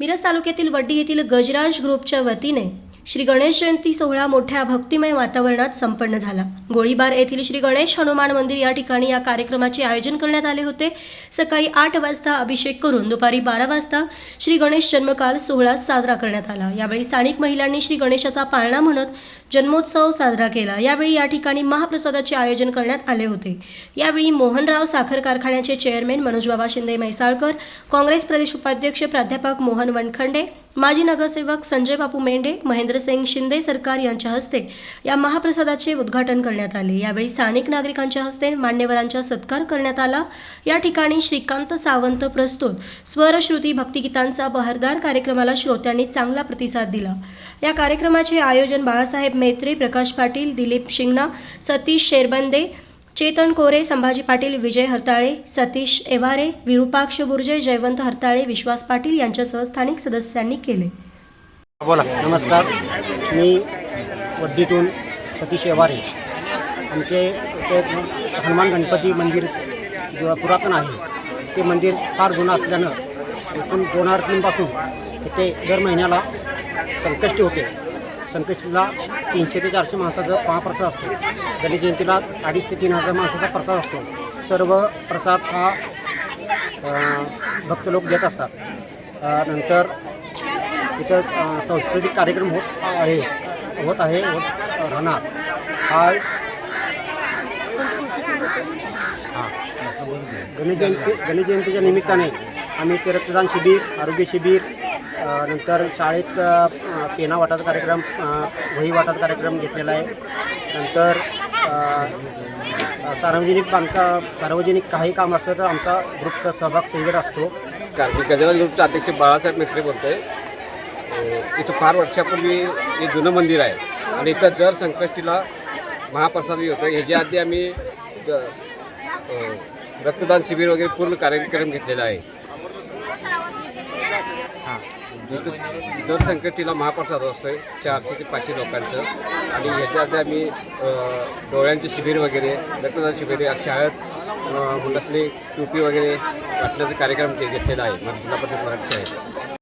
मिरज तालुक्यातील वड्डी येथील गजराज ग्रुपच्या वतीने श्री गणेश जयंती सोहळा मोठ्या भक्तिमय वातावरणात संपन्न झाला. गोळीबार येथील श्री गणेश हनुमान मंदिर या ठिकाणी या कार्यक्रमाचे आयोजन करण्यात आले होते. सकाळी आठ वाजता अभिषेक करून दुपारी बारा वाजता श्री गणेश जन्मकाल सोहळा साजरा करण्यात आला. यावेळी स्थानिक महिलांनी श्री गणेशाचा पाळणा म्हणत जन्मोत्सव साजरा केला. यावेळी या ठिकाणी महाप्रसादाचे आयोजन करण्यात आले होते. यावेळी मोहनराव साखर कारखान्याचे चेअरमॅन मनोजबाबा शिंदे म्हैसाळकर काँग्रेस प्रदेश उपाध्यक्ष प्राध्यापक मोहन वनखंडे माजी नगरसेवक संजय बापू मेंढे महेंद्रसिंग शिंदे सरकार यांच्या हस्ते या महाप्रसादाचे उद्घाटन करण्यात आले. यावेळी स्थानिक नागरिकांच्या हस्ते मान्यवरांचा सत्कार करण्यात आला. या ठिकाणी श्रीकांत सावंत प्रस्तुत स्वरश्रुती भक्तिगीतांचा बहारदार कार्यक्रमाला श्रोत्यांनी चांगला प्रतिसाद दिला. या कार्यक्रमाचे आयोजन बाळासाहेब मेत्रे प्रकाश पाटील दिलीप शिंगणा सतीश शेरबंदे चेतन कोरे संभाजी पाटील विजय हरताळे सतीश एवारे विरूपाक्ष बुर्जे जयवंत हरताळे विश्वास पाटील यांच्यासह स्थानिक सदस्यांनी केले. बोला. नमस्कार. मी वड्डीतून सतीश एवारे. आमचे ते हनुमान गणपती मंदिर जो पुरातन आहे ते मंदिर फार जुनं असल्यानं एकूण दोन हजार तीनपासून इथे दर महिन्याला संकष्टी होते. संकष्टीला तीनशे ते चारशे माणसाचा महाप्रसाद असतो. गणेश जयंतीला अडीच ते तीन हजार माणसाचा प्रसाद असतो. सर्व प्रसाद हा भक्त लोक देत असतात. नंतर इथं सांस्कृतिक कार्यक्रम होत आहे होत आहे होत राहणार. हा. गणेश जयंती गणेश जयंतीच्या निमित्ताने आम्ही ते रक्तदान शिबिर आरोग्य शिबिर नंतर शाळेत पेना वाटाचा कार्यक्रम वही वाटाचा कार्यक्रम घेतलेला आहे. नंतर सार्वजनिक बांधकाम सार्वजनिक काही काम असलं तर आमचा ग्रुपचा सहभाग सहीगड असतो. कारण गजानन ग्रुपचे अध्यक्ष बाळासाहेब मेत्रे बोलतोय. आहे इथं फार वर्षापूर्वी हे जुनं मंदिर आहे आणि इथं जर संकष्टीला महाप्रसादही होतं ह्याच्या आधी आम्ही द- रक्तदान शिबिर वगैरे पूर्ण कार्यक्रम घेतलेला आहे. हां दर संकटीला महाप्रसाद असतोय चारशे ते पाचशे लोकांचं. आणि ह्याच्या आम्ही डोळ्यांचे शिबिर वगैरे रक्तदान शिबिर शाळेत मुलातले टोपी वगैरे वाटण्याचा कार्यक्रम ते घेतलेला आहे जिल्हा परिषद मराठी शाळेत.